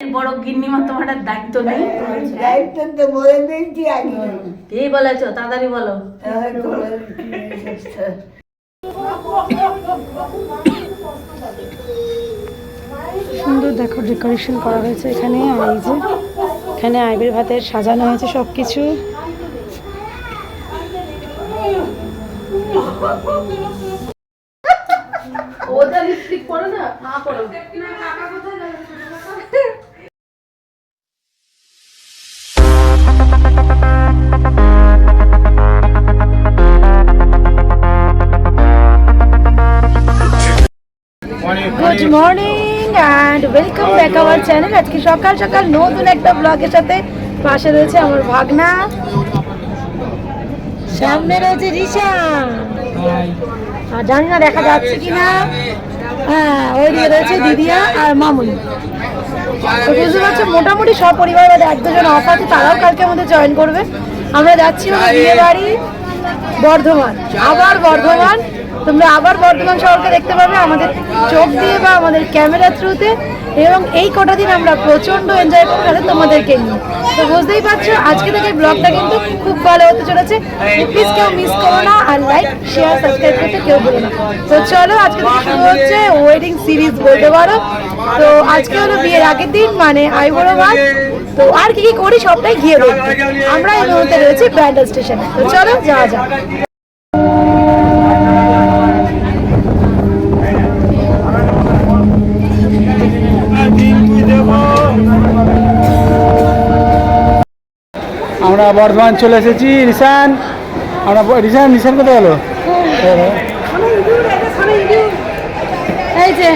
বড় গিন্নিমা তোমার দায়িত্ব নেই। দায়িত্ব তো বলে দিয়েছি আগে। এই বলেছ? তাড়াতাড়ি বলো। সুন্দর দেখো ডেকোরেশন করা হয়েছে এখানে আর এই যে এখানে আইবের ভাতের সাজানো হয়েছে সব কিছু ওটা লিপস্টিক পরে না না পরো। Good morning and welcome back our channel আজকে সকাল সকাল নতুন একটা ব্লগের সাথে পাশে রয়েছে আমার ভাগনা। সামনে রয়েছে রিশা। আর জানি না দেখা যাচ্ছে কিনা। হ্যাঁ ওই দিকে রয়েছে দিদিয়া আর মামুনি। বুঝতে পারছ, মোটামুটি সব পরিবারের মধ্যে এক দুজন অফ আছে, তারাও কালকে আমাদের জয়েন করবে। আমরা যাচ্ছি হলো বিয়ে বাড়ি বর্ধমান। আবার বর্ধমান। তোমরা আবার বর্ধমান শহরকে দেখতে পাবে আমাদের চোখ দিয়ে বা আমাদের ক্যামেরা থ্রুতে। এবং এই কটা দিন আমরা প্রচণ্ড এনজয় করব তাহলে তোমাদেরকে নিয়ে। তো বুঝতেই পারছ, আজকে থেকে ব্লগটা কিন্তু খুব ভালো হতে চলেছে। প্লিজ কেউ মিস করো না আর লাইক শেয়ার সাবস্ক্রাইব করতে কেউ ভুলো না। তো চলো, আজকে শুরু হচ্ছে ওয়েডিং সিরিজ বলতে পারো। তো আজকে হলো বিয়ের আগের দিন মানে আইবুড়ো মাস তো আর কি কি করি সবটাই গিয়ে দেখব। আমরা এই মুহূর্তে রয়েছি ব্যান্ডেল স্টেশনে। তো চলো, যাওয়া যাক। আমরা বর্ধমান চলে এসেছি রিসান আমরা রিসান রিসান কোথায় গেলো? এই যে,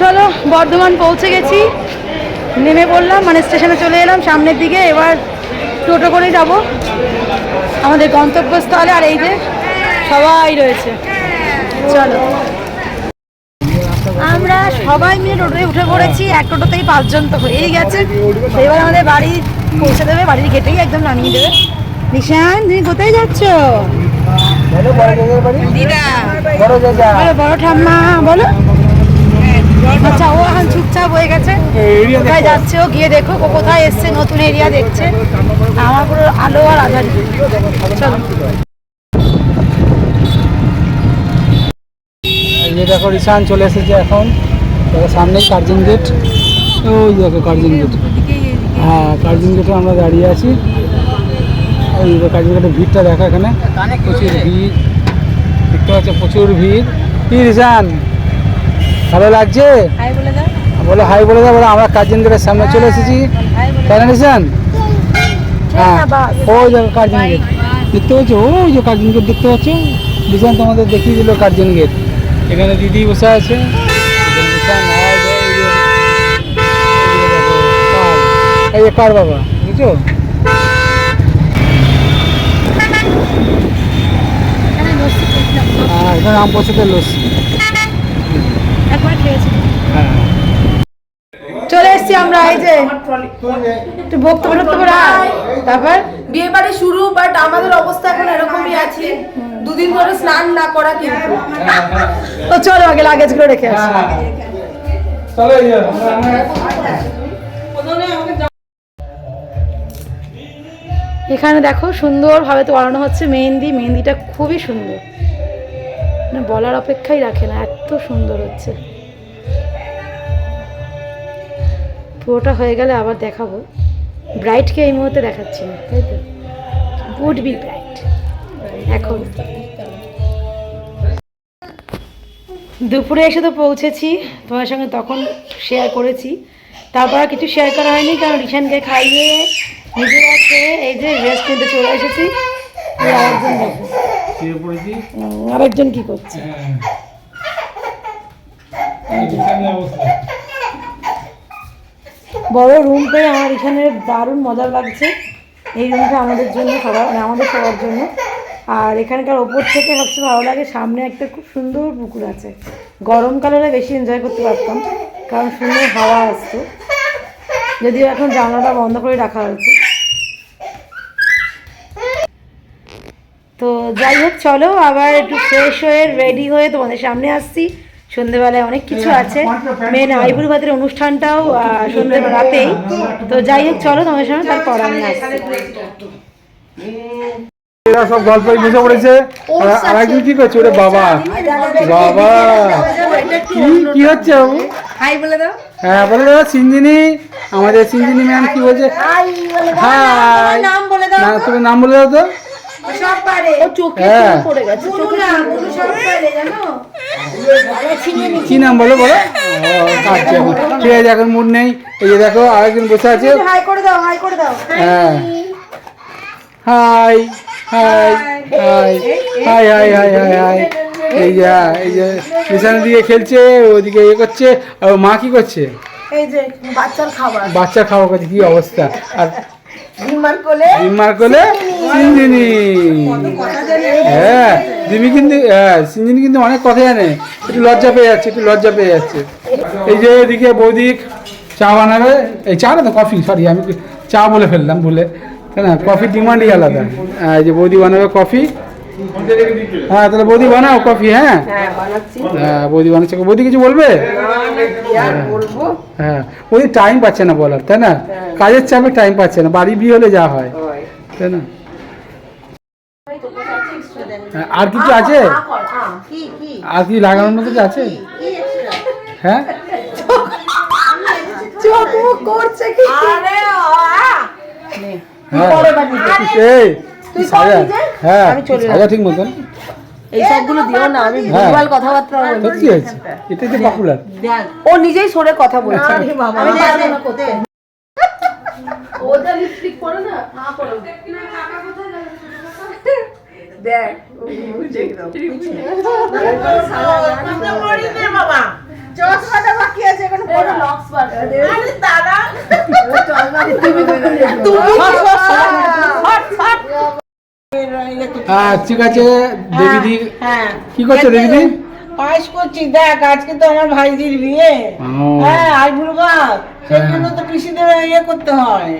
চলো, বর্ধমান পৌঁছে গেছি। নেমে পড়লাম মানে স্টেশনে চলে এলাম, সামনের দিকে। এবার টোটো করেই যাব। আমাদের গন্তব্যস্থলে, আর এই যে সবাই রয়েছে। চলো। আমরা সবাই মিলে টোটোয় উঠে পড়েছি এক টোটোতেই পাঁচজন তো হয়েই গেছে। এবার আমাদের বাড়ি পৌঁছে দেবে বাড়ির গেটেই একদম নামিয়ে দেবে। নিশান তুমি কোথায় যাচ্ছ? বলো বড় জায়গার বাড়ি? বড় জায়গা বলো বড় ঠাম্মা বলো। আচ্ছা ও এখন চুপচাপ হয়ে গেছে। কোথায় যাচ্ছে ও গিয়ে দেখো ও কোথায় এসছে নতুন এরিয়া দেখছে। আমার পুরো আলো আর আধার। চলো। যে দেখো রিসান চলে এসেছে এখন সামনেই কার্জন গেট। ওই দেখো কার্জন গেট। হ্যাঁ কার্জন গেটে আমরা দাঁড়িয়ে আছি। ওই দেখো কার্জন গেটের ভিড়টা দেখো এখানে। প্রচুর ভিড়। দেখতে পাচ্ছ প্রচুর ভিড়। কি রিসান ভালো লাগছে? বলে হাই বলে দাও বলো আমরা কার্জন গেটের সামনে চলে এসেছি। তাই না রিসান হ্যাঁ ওই দেখো কার্জন গেট। দেখতে পাচ্ছ? ওই যে কার্জন গেট দেখতে পাচ্ছ? রিসান তোমাদের দেখিয়ে দিল কার্জন গেট। এখানে দিদি বসে আছে। এই যে- কার। বাবা বুঝছ? হ্যাঁ এখানে আম পছন্দের লস্যি। হ্যাঁ চলে এসছি আমরা এই যে একটু বক্তব্য টক্তব্য তারপর? বিয়ে বাড়ি শুরু বাট আমাদের অবস্থা এখন এরকমই আছে। দুদিন ধরে স্নান না করা কিন্তু। তো চলো আগে লাগেজগুলো রেখে আসি। চলো এই এখানে দেখো সুন্দরভাবে তো বানানো হচ্ছে মেহেন্দি। মেহেন্দিটা খুবই সুন্দর। মানে বলার অপেক্ষাই রাখে না এত সুন্দর হচ্ছে। পুরোটা হয়ে গেলে আবার দেখাবো। ব্রাইটকে এই মুহূর্তে দেখাচ্ছি না তাই তো? গুড বি ব্রাইট এখন। দুপুরে এসে তো পৌঁছেছি তোমার সঙ্গে তখন শেয়ার করেছি। তারপর কিছু শেয়ার করা হয়নি কারণ রিশানকে খাইয়ে নিজেরা খেয়ে এই যে রেস্ট নিতে চলে এসেছি। আরেকজন দেখো। আরেকজন কি করছে? অবস্থা। বড় রুম পেয়ে আমার এখানে দারুণ মজা লাগছে। এই রুমটা আমাদের জন্য সবার মানে আমাদের সবার জন্য। আর এখানকার ওপর থেকে সবচেয়ে ভালো লাগে সামনে একটা খুব সুন্দর পুকুর আছে। গরমকালে বেশি এনজয় করতে পারতাম কারণ সুন্দর হাওয়া আসতো। যদিও এখন জানলাটা বন্ধ করে রাখা হয়েছে। তো যাই হোক চলো আবার একটু ফ্রেশ হয়ে রেডি হয়ে তোমাদের সামনে আসছি। সন্ধেবেলায় অনেক কিছু আছে। মেন আইবুড়ি ভাতের অনুষ্ঠানটাও সন্ধে রাতেই। তো যাই হোক চলো তোমার সঙ্গে তারপর আমি আসছি। এরা সব গল্পই বুঝে পড়েছে। আর- আর একজন কি করছে? ওরে বাবা। বাবা। কি? কি হচ্ছে বাবু? হাই বলে দাও। হ্যাঁ বলে দাদা সিঞ্জিনি আমাদের সিঞ্জিনি ম্যাম কি বলছে? হাই নাম বলে দাও না তুমি নাম বলে দাও তো। সব পারে। ও চোখে হ্যাঁ। পড়ে গেছে চোখে সব পারে জানো? কি নাম বলো বলো? ও, কাটছে এখন। ঠিক আছে এখন মুড নেই। এই যে দেখো আরেকজন বসে আছে। হাই করে দাও হাই করে দাও। হ্যাঁ। Hi. Hi hi hi hi hi hi hi এই যে এই যে দিকে খেলছে ওদিকে ইয়ে করছে আর মা কি করছে? এই যে বাচ্চার খাবার। করছে কি অবস্থা? আর ডিমার কোলে সিঞ্জিনি। হ্যাঁ দিমি কিন্তু হ্যাঁ সিঞ্জিনি কিন্তু অনেক কথা জানে। একটু লজ্জা পেয়ে যাচ্ছে একটু লজ্জা পেয়ে যাচ্ছে। এই যে এদিকে বৌদি চা বানাবে। এই চা না তো কফি সরি আমি চা বলে ফেললাম ভুলে। না কফির ডিমান্ডই আলাদা। হ্যাঁ, এই যে বৌদি বানাবে কফি। হ্যাঁ তাহলে বৌদি বানাও কফি হ্যাঁ? হ্যাঁ হ্যাঁ বৌদি বানাচ্ছে বৌদি কিছু বলবে? কি হ্যাঁ। বৌদি টাইম পাচ্ছে না বলার তাই না? কাজের চাপে টাইম পাচ্ছে না বাড়ি বিয়ে হলে যা হয় তাই না? হ্যাঁ, আর কিছু আছে? আর কি লাগানোর মতো কিছু আছে? হ্যাঁ? চোখ মুখ করছে কি আরে হ্যাঁ।, হ্যাঁ সাজা। ঠিক মতন। এই সবগুলো দিও না আমি হ্যাঁ। ভুলভাল কথাবার্তা বলছি। এটাই তো ও নিজেই সরে কথা বলছে। দেখ আরে দাদা। তুমি হ্যাঁ ঠিক আছে দেবীদি। হ্যাঁ কি করছ দেবীদি? করছি দেখ আজকে তো আমার ভাইজির বিয়ে। হ্যাঁ আইবুড়ো ভাত সেই জন্য তো পিসিদের ইয়ে করতে হয়।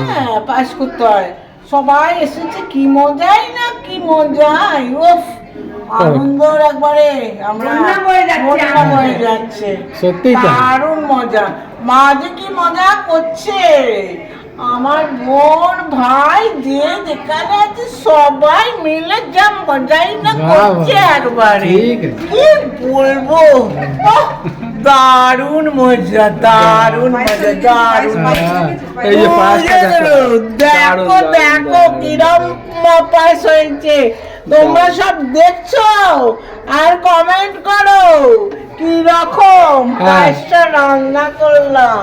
হ্যাঁ পায়েস করতে হয়। সবাই এসেছে কি মজাই না কি মজাই। উফ। আনন্দর একবারে আমরা বন্যা যাচ্ছে সত্যি দারুণ মজা। মা যে কি মজা করছে? আমার বোন ভাই যে যেখানে আছে সবাই মিলে যা মজাই না করছে একবারে। কি বলব? দারুণ মজা দারুণ মজা দারুণ হ্যাঁ, এই যে পায়েসটা দেখো দেখো দেখো কিরম পায়েস হয়েছে। তোমরা সব দেখছ? আর কমেন্ট করো কি রকম হ্যাঁ। পায়েসটা রান্না করলাম।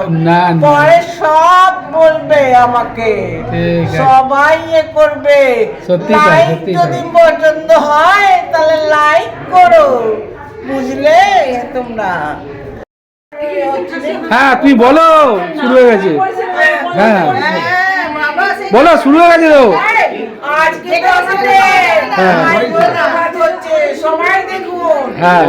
পরে সব বলবে আমাকে। সবাই এ করবে। সত্যি তাই, লাইক সত্যি যদি পছন্দ হয় তাহলে লাইক করো। বুঝলে তোমরা? হ্যাঁ তুমি বলো শুরু হয়ে গেছে। হ্যাঁ। বলো শুরু হয়ে গেছে তো। হ্যাঁ। হ্যাঁ।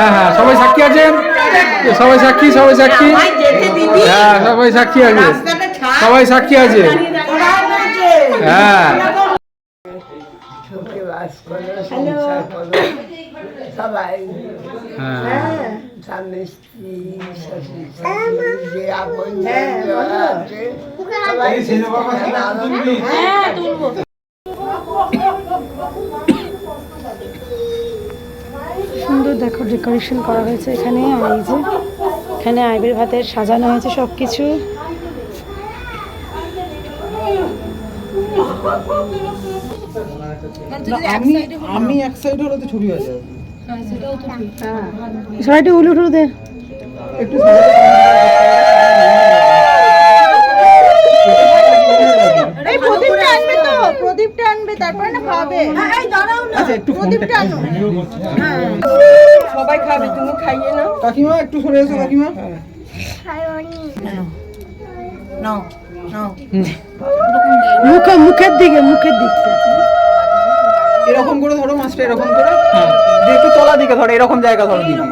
হ্যাঁ হ্যাঁ সবাই সাক্ষী আছেন সবাই সাক্ষী সবাই সাক্ষী? হ্যাঁ সবাই সাক্ষী আছে। সবাই সাক্ষী আছে। হ্যাঁ। সবাই। হ্যাঁ। স্বামী স্ত্রী শ্বশুর যে আপন আছে, সবাই সুন্দর দেখো ডেকোরেশন করা হয়েছে এখানে আর এই যে এখানে আইবের ভাতের সাজানো হয়েছে সব কিছু হ্যাঁ। প্রদীপটা আনবে প্রদীপটা আনবে তারপরে না খাবে। দাঁড়াও না। একটু ফোনটা সবাই খাবে তুমি খাইয়ে নাও। কাকিমা একটু সরে এসো কাকিমা। মুখে মুখের দিকে মুখের দিকে এরকম করে ধরো মাছটা এরকম করে। হ্যাঁ। দিয়ে একটু তলা দিকে ধরো এরকম জায়গা ধরো দিদি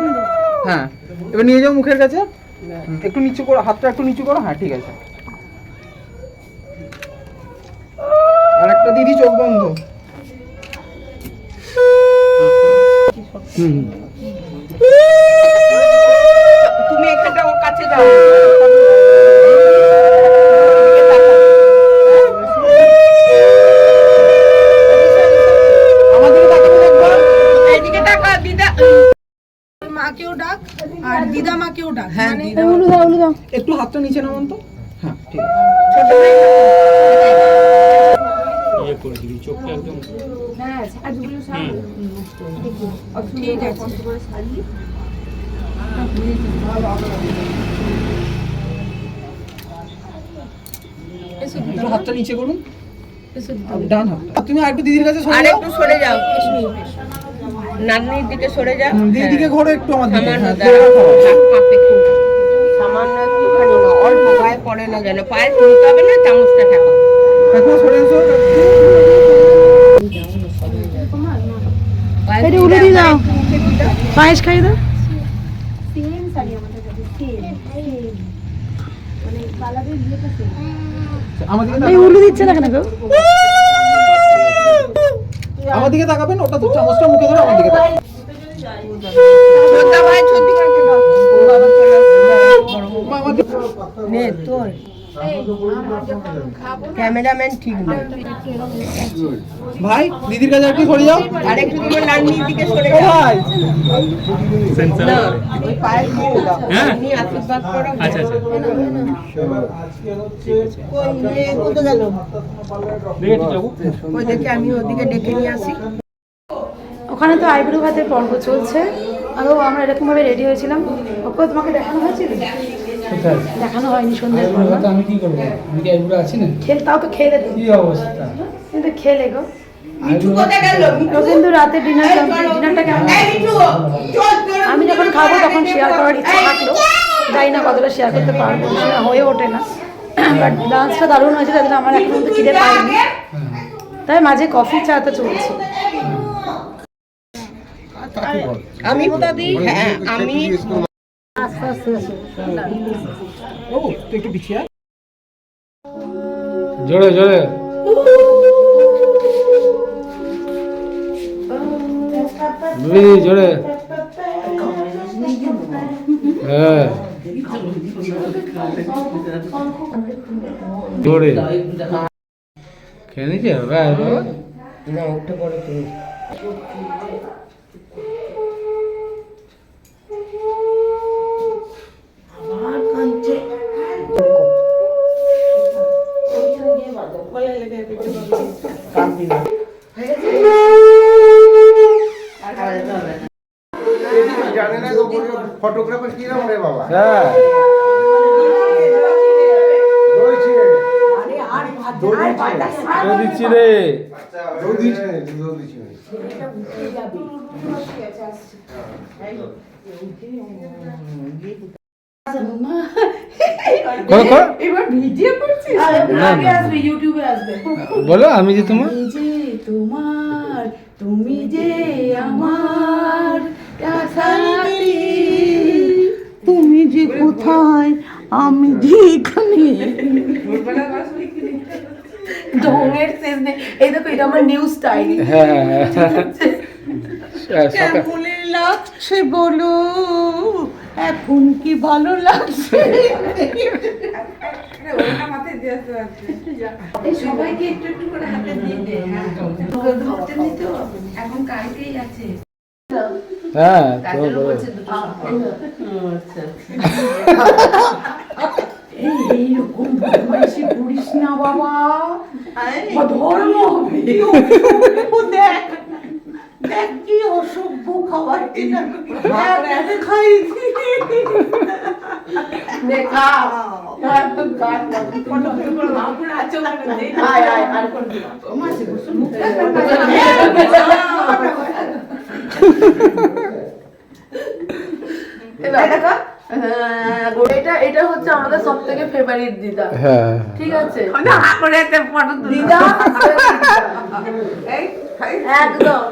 হ্যাঁ। এবার নিয়ে যাও মুখের কাছে। একটু নিচু করো হাতটা একটু নিচু করো। হ্যাঁ ঠিক আছে। আর একটা দিদি চোখ বন্ধ। তুমি এখানটা ওর কাছে যাও। মাকেও ডাক আর দিদা মাকেও ডাক। হ্যাঁ মানে একটু হাতটা নিচে নামান তো। হ্যাঁ ঠিক আছে একটু হাতটা নিচে করুন। ডান হাতটা। তুমি আরেকটু দিদির কাছে সরে যাও। একটু সরে যাও। নাতনির দিকে সরে যাও। দিদির দিকে ঘোরো একটু আমার দিকে। সামান্য হ্যাঁ, একটুখানি অল্প গায়ে পড়ে না যেন। পায়ে তুলতে হবে না চামচটা ঠেকাও। এটা তুলে দিয়ে দাও। পায়েস খাই দাও। উলু দিচ্ছে না কেন গো? আমার দিকে তাকাবেন ওটা তো চামচটা মুখে ধরে আমার দিকে নে তোর। ক্যামেরাম্যান ঠিক না। ভাই দিদির কাছে একটু সরে যাও? আর একটু তোমার নান্নির দিকে সরে যাও। ভাই। না ওই পায়ে দিয়ে দাও নান্নি আশীর্বাদ করো। আচ্ছা আচ্ছা। কোথায় গেল? ওই দেখে আমি ওদিকে ডেকে নিয়ে আসি। ওখানে তো আইব্রো ভাতের পর্ব চলছে। আরও আমরা এরকমভাবে রেডি হয়েছিলাম। ওকে তোমাকে দেখানো হয়েছিল? দেখানো হয়নি আমি কি করব? আমি কি আইবুড়ো আছি না? খেল তাও তো খেলে কি অবস্থা? কিন্তু খেলে গো। কিন্তু রাতে ডিনার ডিনারটা কেমন আমি যখন খাব তখন শেয়ার করার ইচ্ছা থাকল। জানি না কতটা শেয়ার করতে পারব সেটা হয়ে ওঠে না। বাট লাঞ্চটা দারুণ হয়েছে তাদের আমার এখন খিদে পাইনি। তাই মাঝে কফি চা তো চলছে। আমি হ্যাঁ আমি আস্তে আস্তে আস্তে ও তুই একটু পিছিয়ে জোরে জোরে। জোরে হ্যাঁ। জোরে। খেয়ে বাবা বাবা না উঠে পড়ে তুমি আসবে ইউটিউবে আসবে। বলো আমি যে তোমার যে তোমার তুমি যে আমার কোথায় আমি যে এখানে ঢঙের শেষ নেই। এই দেখো এটা আমার নিউ স্টাইল হ্যাঁ। হ্যাঁ হ্যাঁ কেমন লাগছে বলো? এখন কি ভালো লাগছে? সবাইকে একটু একটু করে হাতে দিয়ে দে হ্যাঁ। নিতে এখন কালকেই আছে। হ্যাঁ তো বলো। এইরকম বদমাইশি করিস না বাবা। ধর্ম হবে। দেখ দেখ কি অসভ্য খাবার খাইছি দেখা আর এটা এটা হচ্ছে আমাদের সব ফেভারিট দিদা। হ্যাঁ ঠিক আছে? দিদা একদম।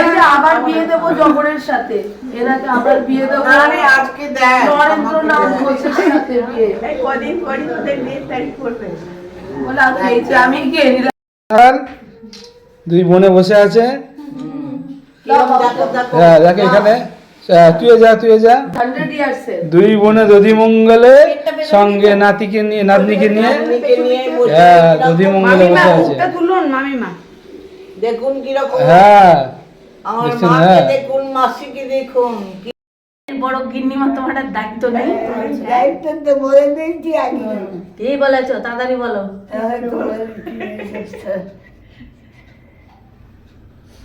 এই যে আবার বিয়ে দেবো জবরের সাথে। এনাকে আবার বিয়ে দেবো। আরে আজকে দেখ। নরেন্দ্রনাথ ঘোষের সাথে বিয়ে। কদিন পরই তোদের বিয়ের তারিখ পড়বে। বলে আচ্ছা এই যে আমি কে দুই বোনে বসে আছে। হ্যাঁ দেখ এখানে। তুই যা তুই যা। দুই বোনে দধি মঙ্গলে সঙ্গে নাতিকে নিয়ে নাতনিকে নিয়ে। হ্যাঁ দধি মঙ্গলে বসে আছে। দেখুন কীরকম। হ্যাঁ। আমার মাকে হ্যাঁ। দেখুন মাসিকে দেখুন। বড় গিন্নিমা তোমার দায়িত্ব নেই। দায়িত্ব তো বলে দিয়েছি আগে। কি বলেছ? তাড়াতাড়ি বলো।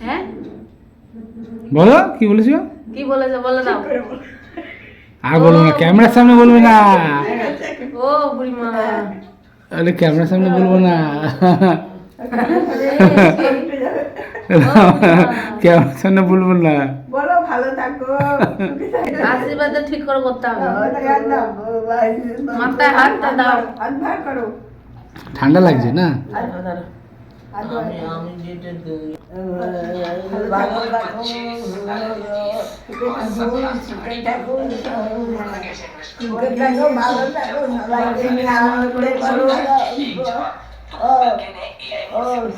হ্যাঁ? বলো কি বলেছ? কি বলেছ বলে দাও আর বলব না ক্যামেরার সামনে বলবে না। ও বুড়িমা। আরে ক্যামেরার সামনে বলব না। ক্যামেরার সামনে বলব না। বলো ভালো থাকো। আশীর্বাদ ঠিক করে করতে হবে। মাথায় হাতটা দাও। হাত ভার করো। ঠান্ডা লাগছে না?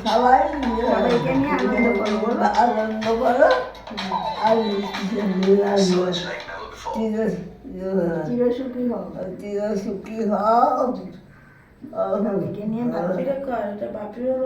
সবাই সবাইকে নিয়ে আনন্দ করো আর চির সুখী হও। চির সুখী হও নিয়ে ভালো কর, বাপিরও